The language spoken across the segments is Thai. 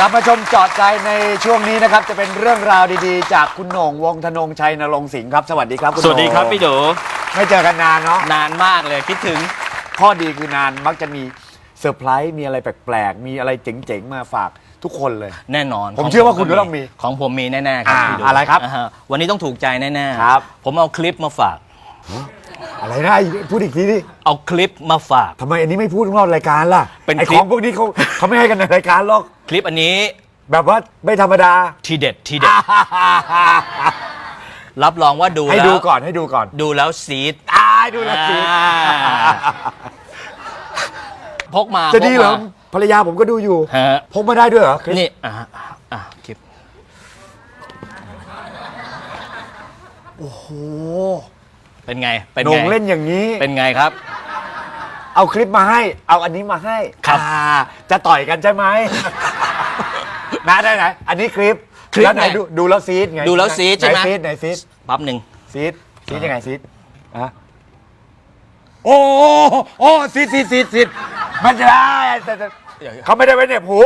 กลับมาชมเจอดใจในช่วงนี้นะครับ จะเป็นเรื่องราวดีๆ จากคุณโหน่งวงธนงชัยนรงค์สิงห์ครับ สวัสดีครับคุณสวัสดีครับโหน่งพี่โดไม่เจอกันนานเนาะนานมากเลยคิดถึง ข้อดีคือนานมักจะมีเซอร์ไพรส์มีอะไรแปลกๆ มีอะไรเจ๋งๆ มาฝากทุกคนเลย แน่นอนผมขเชื่อว่าคุณก็ต้องมีของผมมีแน่ๆครับอ่าพี่โดอะไรครับาฮวันนี้ต้องถูกใจแน่ๆครับ ผมเอาคลิปมาฝาก อะไรนะพูดอีกทีดิเอาคลิปมาฝาก ทำไมอันนี้ไม่พูดนอกรายการล่ะเป็นไอคลิขป องพวกนี้เขาเขาไม่ให้กันในรายการหรอก คลิปอันนี้แบบว่าไม่ธรรมดา ทีเด็ดทีเด็ด รับรองว่าดูให้แล้วดูก่อนให้ดูก่อนดูแล้วซีดตายดูและสิอ่าพกมาจะดีเหรอพกมาภรรยาผมก็ดูอยู่ฮะพกมาได้ด้วยเหรอคลิปนี่อะอะคลิปโอ้โห เป็นไง เป็นโหนไงงเล่นอย่างนี้ เป็นไงครับ เอาคลิปมาให้ เอาอันนี้มาให้ครับอ่าจะต่อยกันใช่ไหม นะได้ไหนอันนี้คลิปคลิปแล้วไหนไหนดูดูแล้วซีดไงดูแล้วซีดใช่ไหม นซีดไหนซีดแปั๊บหนึ่งซีดซีดยังไงซีดอะโอ้โหโอ้ซีดซีดซีดซีดมันจะได้แต่แต่เขาไม่ได้ไว้เหน็บหู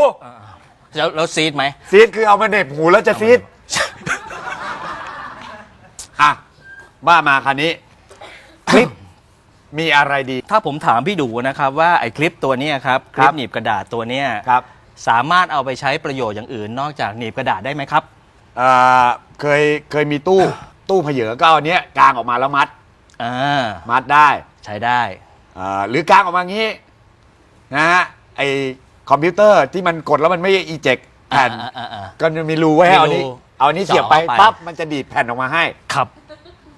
แล้วแล้วซีดไหม ซีดคือเอามาเหน็บหูแล้วจะซีดอะว่ามาคันนี้ คลิปมีอะไรดี ถ้าผมถามพี่ดูนะครับว่าไอ้คลิปตัวเนี้ยครับคครัลิบปหนีบกระดาษตัวเนี้ยครับ สามารถเอาไปใช้ประโยชน์อย่างอื่น นอกจากหนีบกระดาษได้ไหมครับเอ่อเคยเคยมีตู้ตู้เผยก็เอาอันเนี้ยกางออกมาแล้วมัด อ่ามัดได้ใช้ได้อ่าหรือกางออกมางี้นะฮะไอคอมพิวเตอร์ที่มันกดแล้วมันไม่อีเจกแผ่นอ่าอ่าอ่าก็จะมีรูไว้ให้เอานี้มีรูเอานี้เสียบไปเจาะเข้าไป ปั๊บมันจะดีดแผ่นออกมาให้ ครับ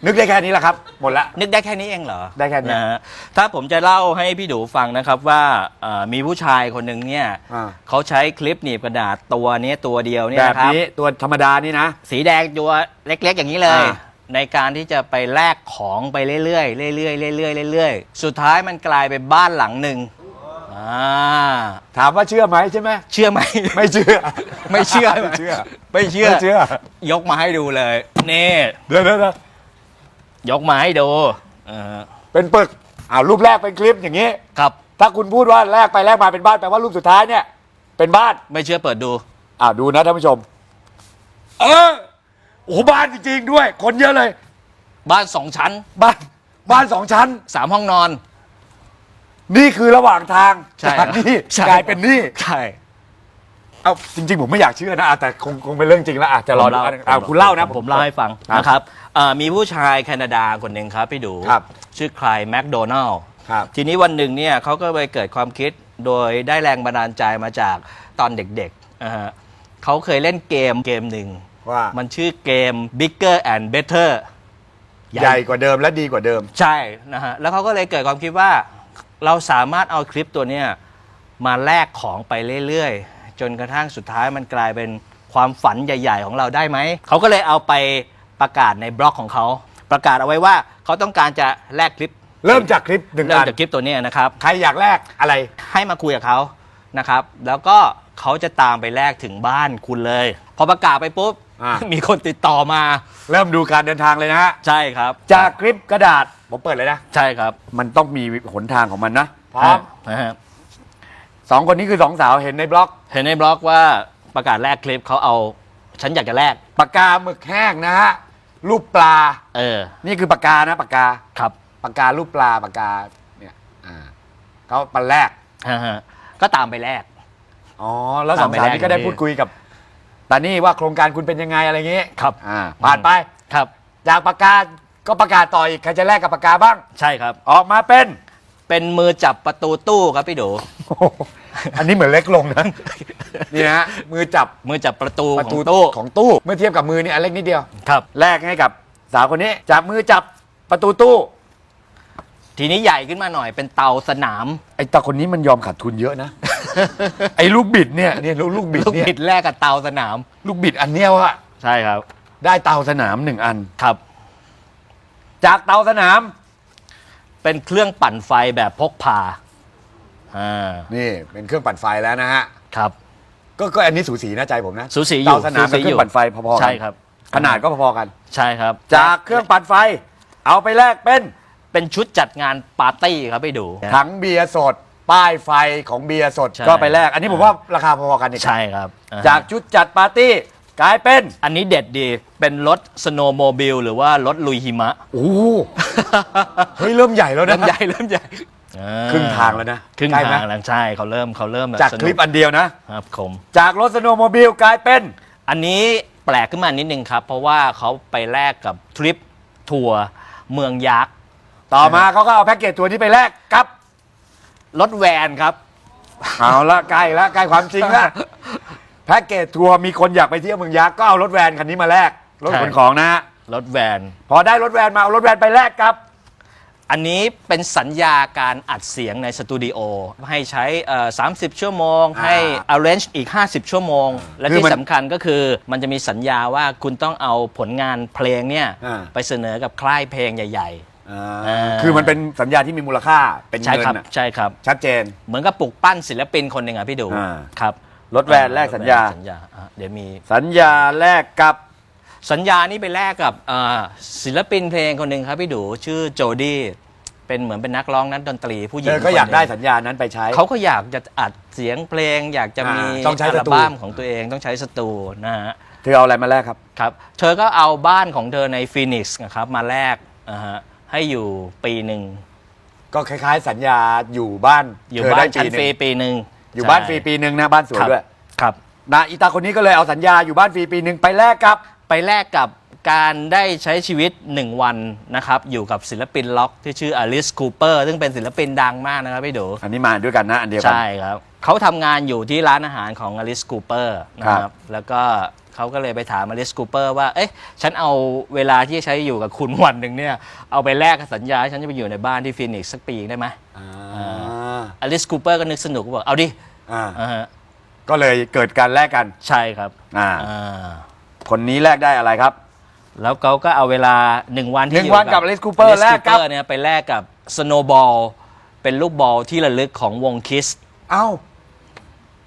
นึกได้แค่นี้แหละครับ หมดละ นึกได้แค่นี้เองเหรอได้แค่นี้ นะฮะถ้าผมจะเล่าให้พี่ดูฟังนะครับว่าเอ่อมีผู้ชายคนหนึ่งเนี่ยอ่าเขาใช้คลิปหนีบกระดาษตัวเนี้ยตัวเดียวเนี่แบยบนะครับ นี้ตัวธรรมดานี่นะ สีแดงตัวเล็กๆอย่างนี้เลย อ่า ในการที่จะไปแลกของไปเรื่อยๆเรื่อยๆเรื่อยๆเรื่อยๆสุดท้ายมันกลายเป็นบ้านหลังหนึ่งอ่าถามว่าเชื่อไหมใช่ไหมเชื่อไหม ไม่เชื่อ ไม่เชื่อ ไม่เชื่อ ไม่เชื่อ ไม่เชื่อ ยกมาให้ดูเลยนี่ เดี๋ยวเดี๋ยวเดี๋ยว ยกมาให้ดูเออเป็นปึกอ้าวรูปแรกเป็นคลิปอย่างนี้ ครับ ถ้าคุณพูดว่าแรกไปแรกมาเป็นบ้านแปลว่ารูปสุดท้ายเนี่ย เป็นบ้านไม่เชื่อเปิดดู อ่าดูนะท่านผู้ชม เออโอ้โหบ้านจริงๆด้วย คนเยอะเลย บ้านสองชั้นบ้านบ้านสองชั้น สามห้องนอน นี่คือระหว่างทางใช่จากนี่ใช่กลายเป็นนี่ ใช่ เอาจริง ๆ ผมไม่อยากเชื่อนะอะแต่คงคงเป็นเรื่องจริงแล้วอาจจะรอดูอะอะคุณเล่านะผมเล่าให้ฟังครับนะครับเอ่อมีผู้ชายแคนาดาคนหนึ่งครับพี่ดู ครับ ชื่อใครแมคโดนัลครับ ทีนี้วันหนึ่งเนี่ยเขาก็ไปเกิดความคิดโดยได้แรงบันดาลใจมาจากตอนเด็กๆนะฮะเขาเคยเล่นเกมเกมหนึ่ง ว่ามันชื่อเกม Bigger and Better ใหญ่กว่าเดิมและดีกว่าเดิม ใช่นะฮะ แล้วเขาก็เลยเกิดความคิดว่า เราสามารถเอาคลิปตัวเนี้ยมาแลกของไปเรื่อยๆ จนกระทั่งสุดท้ายมันกลายเป็นความฝันใหญ่ ๆ ของเราได้ไหม เขาก็เลยเอาไปประกาศในบล็อกของเขา ประกาศเอาไว้ว่าเขาต้องการจะแลกคลิป เริ่มจากคลิปหนึ่งเริ่มอันจากคลิปตัวเนี้ยนะครับ ใครอยากแลกอะไร ให้มาคุยกับเขานะครับ แล้วก็เขาจะตามไปแลกถึงบ้านคุณเลย พอประกาศไปปุ๊บ อ่ามีคนติดต่อมา เริ่มดูการเดินทางเลยนะฮะใช่ครับจากคลิปกระดาษผมเปิดเลยนะ ใช่ครับมันต้องมีหนทางของมันนะพร้อม นะฮะ สองคนนี้คือสองสาวเห็นในบล็อก เห็นในบล็อกว่าประกาศแลกคลิปเขาเอา ฉันอยากจะแลกปากกาหมึกแห้งนะฮะรูปปลา เออ นี่คือปากกานะปากกาครับปากการูปปลาปากกาเนี่ยอ่าเขาปันแรกฮะฮะก็ตามไปแลก อ๋อแล้วสองตามไปสาวแลกนี้ก็ได้อย่างนี้พูดคุยกับตานี่ว่าโครงการคุณเป็นยังไงอะไรเงี้ยครับ อ่าผ่านไปครับ จากปากกาก็ประกาศต่ออีกใครจะแลกกับปากกาบ้าง ใช่ครับ ออกมาเป็น เป็นมือจับประตูตู้ครับพี่ดู โอ้โหอันนี้เหมือนเล็กลงนะ นี่นะฮะมือจับมือจับประตูประขตูองตู้ของตู้ เมื่อเทียบกับมือนี่อันเล็กนิดเดียว ครับ แลกให้กับสาวคนนี้ จับมือจับประตูตู้ ทีนี้ใหญ่ขึ้นมาหน่อยเป็นเตาสนาม ไอ้ตาคนนี้มันยอมขาดทุนเยอะนะ ไอ้ลูกบิดเนี่ยเนี่ยลูกบิดลูกเนี่ยบิดแลกกับเตาสนาม ลูกบิดอันเนี้ยว่ะใช่ครับ ได้เตาสนามหนึ่งอัน ครับ จากเตาสนาม เป็นเครื่องปั่นไฟแบบพกพาอ่านี่เป็นเครื่องปั่นไฟแล้วนะฮะ ครับ ก็ก็อันนี้สูสีนะใจผมนะสูสีอยู่เตาสนามกับเครื่องปั่นไฟพอๆกันใช่ครับ ขนาดก็พอๆกัน ใช่ครับ จากเครื่องปั่นไฟ เอาไปแลกเป็นเป็นชุดจัดงานปาร์ตี้ครับไปดูถังเบียร์สด ป้ายไฟของเบียร์สดใช่ก็ไปแลกอันนี้ผมว่าราคาพอๆกันนี่ครับใช่ครับอ่ฮะจากชุดจัดปาร์ตี้ กลายเป็นอันนี้เด็ดดีเป็นรถสโนว์โมบิลหรือว่ารถลุยหิมะ โอ้โหเฮ้ยเริ่มใหญ่แล้วนะเริ่มใหญ่เริ่มใหญ่อ่าครึ่งทางแล้วนะครึ่งใกล้ไหมทางแล้วใช่เขาเริ่มเขาเริ่มแบบจากสคนุลิปอันเดียวนะครับผมจากรถสโนว์โมบิลกลายเป็น อันนี้แปลกขึ้นมานิดนึงครับ เพราะว่าเขาไปแลกกับทริปทัวร์เมืองยักษ์ต่อมาเขาก็เอาแพ็กเกจตัวนี้ไปแลกกับรถแวนครับ เอาละใกล้ละใกล้ความจริงละ แพ็กเกจทัวร์มีคนอยากไปเที่ยวเมืองยักษ์ก็เอารถแวนคันนี้มาแลกรถใช่ขนของนะฮะรถแวน พอได้รถแวนมาเอารถแวนไปแลกกับ อันนี้เป็นสัญญาการอัดเสียงในสตูดิโอให้ใช้เอ่อ30 ชั่วโมงอ่าให้ arrange อีก 50 ชั่วโมง และคือที่มันสำคัญก็คือมันจะมีสัญญาว่าคุณต้องเอาผลงานเพลงเนี่ยอ่า ไปเสนอกับค่ายเพลงใหญ่ อ่าคือมันเป็นสัญญาที่มีมูลค่าเป็นๆ ใช่เงินครับ น่ะใช่ครับ ชัดเจน เหมือนกับปลุกปั้นศิลปินคนหนึ่งอะพี่ดูอ่า ครับ รถแวนแลกสัญญา สัญญาอะเดี๋ยวมี สัญญาแลกกับสัญญานี้ไปแลกกับอ่าศิลปินเพลงคนหนึ่งครับพี่ดูชื่อโจดี้เป็นเหมือนเป็นนักร้องนักดนตรีผู้หญิเธงอก็อยากคนหนึ่งได้สัญญานั้นไปใช้ เขาก็อยากจะอัดเสียงเพลง อยากจะมีอ่าต้องใช้อัสลตู บั้มของตัวเองต้องใช้สตูนะฮะ เธอเอาอะไรมาแลกครับ ครับ เธอก็เอาบ้านของเธอในฟีนิกซ์นะครับมาแลกนะฮะให้อยู่ปีหนึ่ง ก็คล้ายๆ สัญญาอยู่บ้านอยู่เธบ้าได้นชั้นหฟรีงปีหนึ่ง อยู่บ้านฟรีปีหนึ่งนะบ้านสวยครับด้วยครับ นะอีตาคนนี้ก็เลยเอาสัญญาอยู่บ้านฟรีปีหนึ่งไปแลกกับ ไปแลกกับการได้ใช้ชีวิต 1 วันนะครับ อยู่กับศิลปินล็อกที่ชื่ออลิสคูเปอร์ซึ่งเป็นศิลปินดังมากนะครับพี่ดูอันนี้มาด้วยกันนะอันเดียวกั ใช่ครับเขาทำงานอยู่ที่ร้านอาหารของอลิสคูเปอร์นะคครัรับ บ แล้วก็เขาก็เลยไปถามอลิสคูเปอร์ว่า เอ๊ะฉันเอาเวลาที่ใช้อยู่กับคุณวันหนึ่งเนี่ย เอาไปแลกกับสัญญาให้ฉันจะไปอยู่ในบ้านที่ฟินิกซ์สักปีได้ไหม อ่า อลิสคูเปอร์ก็นึกสนุกก็บอกเอาดิอ่าอ่าฮะก็เลยเกิดการแลกกัน ใช่ครับอ่า อ่าคนนี้แลกได้อะไรครับ แล้วเขาก็เอาเวลาหนึ่งวันที่หนึ่งวันกับ Alice Cooper Alice แลกกับ Cooper เนี่ยไปแลกกับสโนบอลเป็นลูกบอลที่ระลึกของวงคิส เอ้า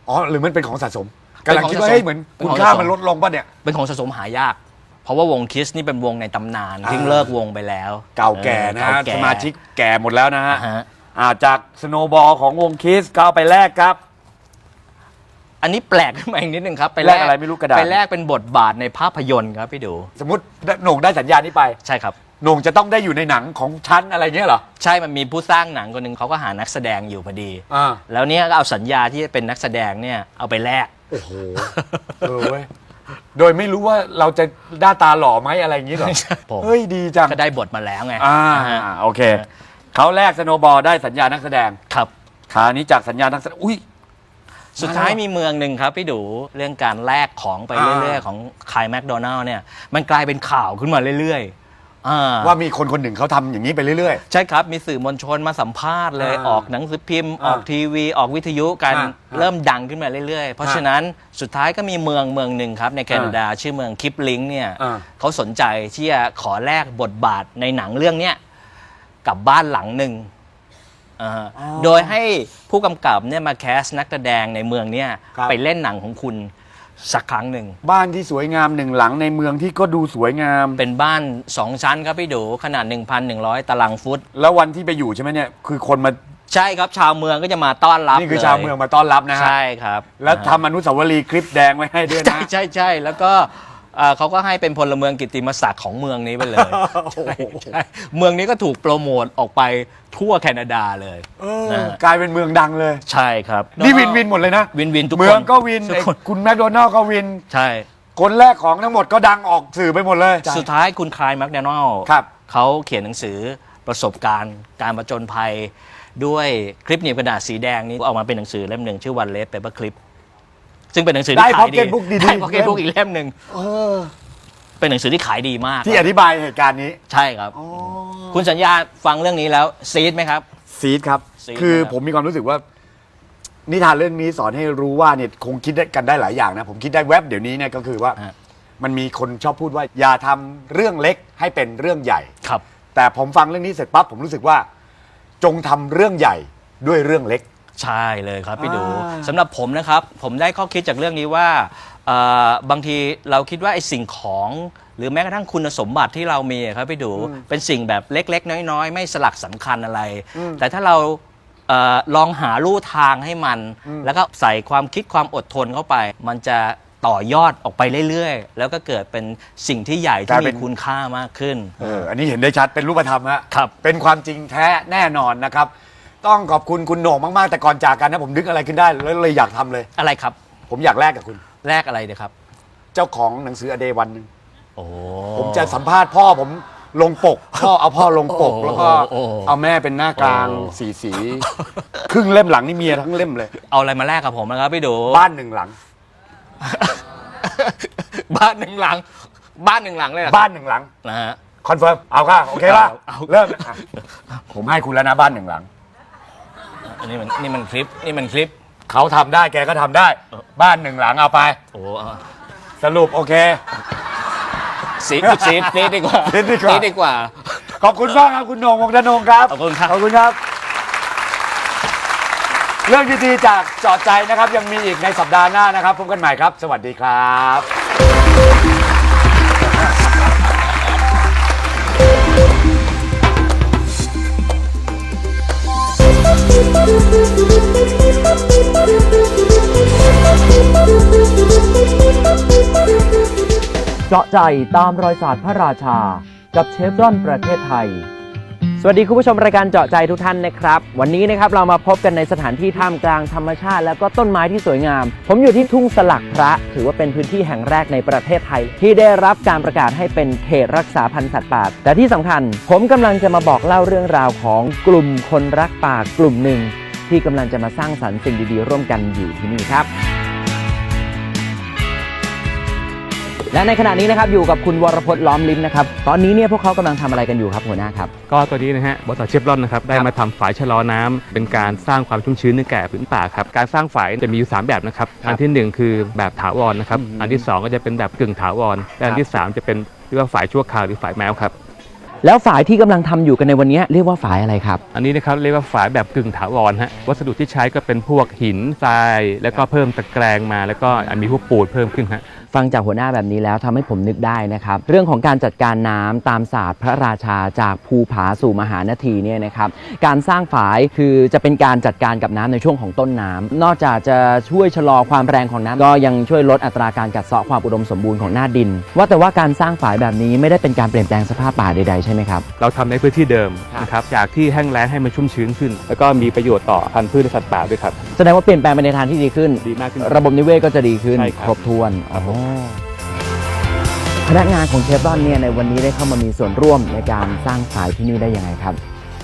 อ๋อหรือมันเป็นของสะสมเป็นกำลังของคิดว่าสะสมเฮ้ยเหมือนเป็นคุณของค่าสะสมมันลดลงป่ะเนี่ย เป็นของสะสมหายาก เพราะว่าวงคิสนี่เป็นวงในตำนานอ่าที่เลิกวงไปแล้วเก่าแก่นะเออฮะเก่แก่สมาชิกแก่หมดแล้วนะฮะอ่าฮะ อ่าจากสโนบอลของวงคิสก็เอาไปแลกครับ อันนี้แปลกขึ้นมาอีกนิดนึงครับไปแลกอะไรไม่รู้กระดาษ ไปแลกเป็นบทบาทในภาพยนตร์ครับพี่ดู สมมติโหน่งได้สัญญานี้ไปใช่ครับ โหน่งจะต้องได้อยู่ในหนังของชั้นอะไรเงี้ยเหรอ ใช่มันมีผู้สร้างหนังคนหนึ่งเขาก็หานักแสดงอยู่พอดี อ่า แล้วเนี่ยก็เอาสัญญาที่จะเป็นนักแสดงเนี่ยเอาไปแลก โอ้โหเออเว้ยโดยไม่รู้ว่าเราจะหน้าตาหล่อไหมอะไรอย่างงี้เหรอ ผม เฮ้ยดีจัง ก็ได้บทมาแล้วไง อ่านะฮะโอเค เขาแลกสโนบอลได้สัญญานักแสดงครับ คราวนี้จากสัญญานักแสดงอุ้ย สุดท้ายมาแล้วมีเมืองหนึ่งครับพี่ดูเรื่องการแลกของไปอ่า เรื่อยๆ ของคายแมคโดนัลล์เนี่ยมันกลายเป็นข่าวขึ้นมาเรื่อยๆอ่าว่ามีคนคนหนึ่งเขาทำอย่างนี้ไปเรื่อย ใช่ครับมีสื่อมวลชนมาสัมภาษณ์เลยอ่าออกหนังสือพิมพ์ อ่าออกทีวี ออกวิทยุกันอ่าเริ่มดังขึ้นมาเรื่อยๆ เพราะฉะนั้นสุดท้ายก็มีเมืองเมืองหนึ่งครับในแคนาดาชื่อเมืองคิปลิงเนี่ยอ่า เขาสนใจที่จะขอแลกบทบาทในหนังเรื่องเนี้ย กับบ้านหลังหนึ่งอ่าโดยให้ผู้กำกับเนี่ยมาแคสนักแสดงในเมืองเนี่ยครับ ไปเล่นหนังของคุณสักครั้งหนึ่งๆบ้านที่สวยงามหนึ่งหลังในเมืองที่ก็ดูสวยงาม เป็นบ้าน 2 ชั้นครับพี่ดูขนาด 1,100 ตารางฟุต แล้ววันที่ไปอยู่ใช่ไหมเนี่ยคือคนมาใช่ครับชาวเมืองก็จะมาต้อนรับนี่คือลยชาวเมืองมาต้อนรับนะฮะใช่ครับแล้วนะทำอนุสาวรีย์คลิปแดงไว้ให้ด้วยใช่นะ ใช่ใช่แล้วก็ เอ่อเขาก็ให้เป็นพลเมืองกิตติมศักดิ์ของเมืองนี้ไปเลยโอ้โหใช่ใช่เมืองนี้ก็ถูกโปรโมทออกไปทั่วแคนาดาเลยเออนะฮะกลายเป็นเมืองดังเลย ใช่ครับนี่วินวินหมดเลยนะ วินวินทุกคนเมืองก็วินทุกไอ้คนคุณแมคโดนัลล์ก็วิน ใช่ คนแรกของทั้งหมดก็ดังออกสื่อไปหมดเลย สุดท้ายคุณคลายแมคแดนอลครับเขาเขียนหนังสือประสบการณ์การประจนภัย ด้วยคลิปหนีบกระดาษสีแดงนี้ออกมาเป็นหนังสือเล่มหนึ่งชื่อวันเลฟเปเปอร์คลิป ซึ่งเป็นหนังสือได้ที่ขายดี pocket book ดีๆได้พ็อกเก็ตบุ๊กอีกเล่มหนึ่งเออ เป็นหนังสือที่ขายดีมากที่อธิบายเหตุการณ์นี้ใช่ครับ คุณสัญญาฟังเรื่องนี้แล้วซีดไหมครับ ซีดครับ ซีดคือนะครับ ผมมีความรู้สึกว่า นิทานเรื่องนี้สอนให้รู้ว่าเนี่ยคงคิดได้กันได้หลายอย่างนะ ผมคิดได้แวบเดี๋ยวนี้เนี่ยก็คือว่าฮะมันมีคนชอบพูดว่า อย่าทำเรื่องเล็กให้เป็นเรื่องใหญ่ ครับ แต่ผมฟังเรื่องนี้เสร็จปั๊บผมรู้สึกว่า จงทำเรื่องใหญ่ด้วยเรื่องเล็ก ใช่เลยครับพี่ดูอ่า สำหรับผมนะครับ ผมได้ข้อคิดจากเรื่องนี้ว่าเอ่อบางทีเราคิดว่าไอ้สิ่งของ หรือแม้กระทั่งคุณสมบัติที่เรามีอะครับพี่ดูเป็นสิ่งแบบเล็กๆ น้อยๆ ไม่สลักสำคัญอะไร แต่ถ้าเราเออลองหาลู่ทางให้มัน แล้วก็ใส่ความคิดความอดทนเข้าไป มันจะต่อยอดออกไปเรื่อยๆ แล้วก็เกิดเป็นสิ่งที่ใหญ่กลาที่ยเป็มีน คุณค่ามากขึ้น เอออันนี้เห็นได้ชัดเป็นรูปธรรมฮะครับ เป็นความจริงแท้แน่นอนนะครับ ต้องขอบคุณคุณโหน่งมาก ๆ แต่ก่อนจากกันนะผมนึกอะไรขึ้นได้แล้วเลยอยากทำเลย อะไรครับ ผมอยากแลกกับคุณแรกอะไรเดียครับ เจ้าของหนังสืออเดวันหนึ่งโอ้ ผมจะสัมภาษณ์พ่อผมลงปก พ่อเอาพ่อลงปก โอ้แล้วก็โอ้เอาแม่เป็นหน้ากลางโอ้สีสี ครึ่งเล่มหลังนี่เมียทั้งเล่มเลย เอาอะไรมาแลกกับผมนะครับพี่ดู บ้านหนึ่งหลัง บ้านหนึ่งหลัง บ้านหนึ่งหลังเลยเหรอบ้านหนึ่งหลังนะฮะ คอนเฟิร์มเอาค่ะโอเคป่ะเอา เริ่มนะอะผมให้คุณแล้วนะบ้านหนึ่งหลัง อันนี้มันนี่มันคลิปนี่มันคลิป เขาทำได้แกก็ทำได้เออบ้านหนึ่งหลังเอาไป โอ้เอาสรุปโอเคซีดซีดซีดดีกว่าซีดดีกว่าซีดดีกว่า ขอบคุณมากครับคุณโหนงวงธนงครับขอบคุณครับ ขอบคุณครับ เรื่องดีๆจากเจอดใจนะครับ ยังมีอีกในสัปดาห์หน้านะครับพบกันใหม่ครับ สวัสดีครับ เจาะใจตามรอยศาสตร์พระราชา กับเชฟรอนประเทศไทย สวัสดีคุณผู้ชมรายการเจาะใจทุกท่านนะครับ วันนี้นะครับเรามาพบกันในสถานที่ท่ามกลางธรรมชาติ แล้วก็ต้นไม้ที่สวยงาม ผมอยู่ที่ทุ่งสลักพระ ถือว่าเป็นพื้นที่แห่งแรกในประเทศไทย ที่ได้รับการประกาศให้เป็นเขตรักษาพันธุ์สัตว์ป่าแต่ที่สำคัญ ผมกำลังจะมาบอกเล่าเรื่องราวของกลุ่มคนรักป่ากลุ่มหนึ่งที่กำลังจะมาสร้างสรรค์สิ่งดีๆ ร่วมกันอยู่ที่นี่ครับ และในขณะนี้นะครับอยู่กับคุณวรพจน์ล้อมลิ้มนะครับตอนนี้เนี่ยพวกเขากำลังทำอะไรกันอยู่ครับหัวหน้าครับ ก็ตัวนี้นะฮะบริษัทเชฟรอนนะครับได้มาทำฝายชะลอน้ำเป็นการสร้างความชุ่มชื้นในแก่ผืนป่าครับการสร้างฝายจะมีอยู่ 3 แบบนะครับอันทีหนึ่1 คือแบบถาวรนะครับอันที่ 2 ก็จะเป็นแบบกึ่งถาวรและอันที่ 3 จะเป็นเรียกว่าฝายชั่วคราวหรือฝายแมวครับแล้วฝ่ายที่กำลังทำอยู่กันในวันนี้เรียกว่าฝ่ายอะไรครับ อันนี้นะครับเรียกว่าฝายแบบกึ่งถาวรฮะวัสดุที่ใช้ก็เป็นพวกหินทราย แล้วก็เพิ่มตะแกรงมา แล้วก็มีพวกปูนเพิ่มขึ้นฮะ ฟังจากหัวหน้าแบบนี้แล้วทำให้ผมนึกได้นะครับ เรื่องของการจัดการน้ำตามศาสตร์พระราชาจากภูผาสู่มหานาทีเนี่ยนะครับการสร้างฝายคือจะเป็นการจัดการกับน้ำในช่วงของต้นน้ำนอกจากจะช่วยชะลอความแรงของน้ำก็ยังช่วยลดอัตราการกัดเซาะความอุดมสมบูรณ์ของหน้าดิน ว่าแต่ว่าการสร้างฝายแบบนี้ไม่ได้เป็นการเปลี่ยนแปลงสภาพป่าใดๆใช่ไหมครับเราทำในพื้นที่เดิมครับนะครับจากที่แห้งแล้งให้มันชุ่มชื้นขึ้น แล้วก็มีประโยชน์ต่อพันธุ์พืชและสัตว์ป่าด้วยครับ แสดงว่าเปลี่ยนแปลงไปในทางที่ดีขึ้น ดีมากขึ้น ระบบนิเวศก็จะดีขึ้นใช่ครับครบถ้วนครับผมอ๋อพนักงานของเชฟรอนเนี่ยในวันนี้ได้เข้ามามีส่วนร่วมในการสร้างฝายที่นี่ได้ยังไงครับ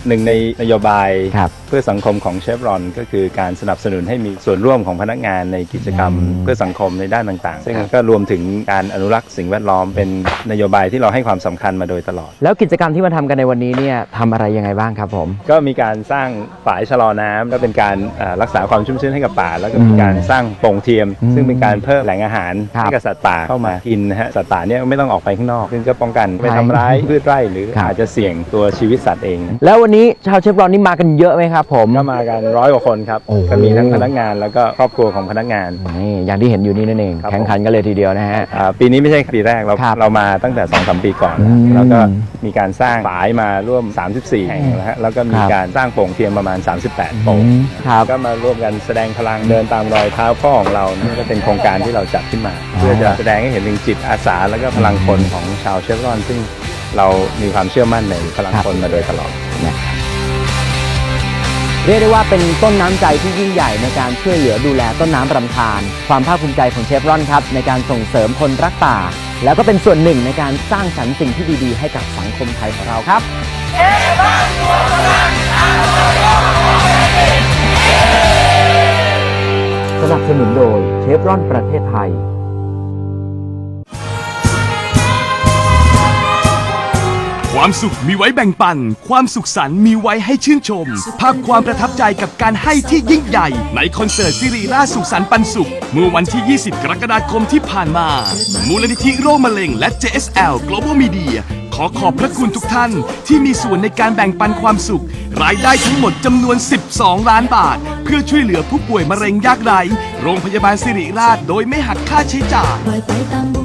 หนึ่งในนโยบายครับเพื่อสังคมของเชฟรอน ก็คือการสนับสนุนให้มีส่วนร่วมของพนักงานในกิจกรรมอืมเพื่อสังคมในด้านต่างๆ ซึ่งครับก็รวมถึงการอนุรักษ์สิ่งแวดล้อมเป็นนโยบายที่เราให้ความสำคัญมาโดยตลอด แล้วกิจกรรมที่มาทำกันในวันนี้เนี่ยทำอะไรยังไงบ้างครับผม ก็มีการสร้างฝายชะลอน้ำและเป็นการเอ่อรักษาความชุ่มชื้นให้กับป่า แล้วก็มีอืมการสร้างโป่งเทียมอืมซึ่งเป็นการเพิ่มแหล่งอาหารครับให้กับสัตว์ป่าเข้ามากินนะฮะสัตว์ป่าเนี่ยไม่ต้องออกไปข้างนอกซึ่งก็ป้องกันไปใช่ทำร้ายพืชไร่หรือครับอาจจะเสี่ยงตัวชีวิตสัตว์เองนะแล้ววันนี้ชาวเชฟรอนนี่มากันเยอะไหมครับผม ก็มากันร้อยกว่าคนครับ โอ้โห ก็มีทั้งพนักงานแล้วก็ครอบครัวของพนักงาน นี่อย่างที่เห็นอยู่นี่นั่นเอง ครับแข่งขันกันเลยทีเดียวนะฮะ อ่าปีนี้ไม่ใช่ปีแรกเราครับเรามาตั้งแต่2อสปีก่อนอืมแล้วก็มีการสร้างฝายมาร่วม 34 แห่งนะฮะแล้วก็มีครับ การสร้างโป่งเทียมประมาณ 38 โป่งอืมครับ ก็มาร่วมกันแสดงพลังเดินตามรอยเท้าพ่อของเรานะก็เป็นโครงการที่เราจัดขึ้นมา อ๋อ เพื่อจะแสดงให้เห็นถึงจิตอาสาแล้วก็พลังคนของชาวเชฟรอน ซึ่งเรามีความเชื่อมั่นในพลังคนมาโดยตลอด เรียกได้ว่าเป็นต้นน้ำใจที่ยิ่งใหญ่ในการช่วยเหลือดูแลต้นน้ำรำคาญ ความภาคภูมิใจของเชฟรอนครับในการส่งเสริมคนรักป่า แล้วก็เป็นส่วนหนึ่งในการสร้างสรรค์สิ่งที่ดีๆ ให้กับสังคมไทยของเราครับสนับสนุนโดยเชฟรอนประเทศไทย ความสุขมีไว้แบ่งปัน ความสุขสันต์มีไว้ให้ชื่นชม ภาพความประทับใจกับการให้ที่ยิ่งใหญ่ ในคอนเสิร์ตซิริราชสุขสันต์ปันสุข เมื่อวันที่ 20 กรกฎาคมที่ผ่านมา มูลนิธิโรคมะเร็งและ JSL Global Media ขอขอบพระคุณทุกท่านที่มีส่วนในการแบ่งปันความสุข รายได้ทั้งหมดจำนวน 12 ล้านบาท เพื่อช่วยเหลือผู้ป่วยมะเร็งยากไร้โรงพยาบาลสิริราชโดยไม่หักค่าใช้จ่าย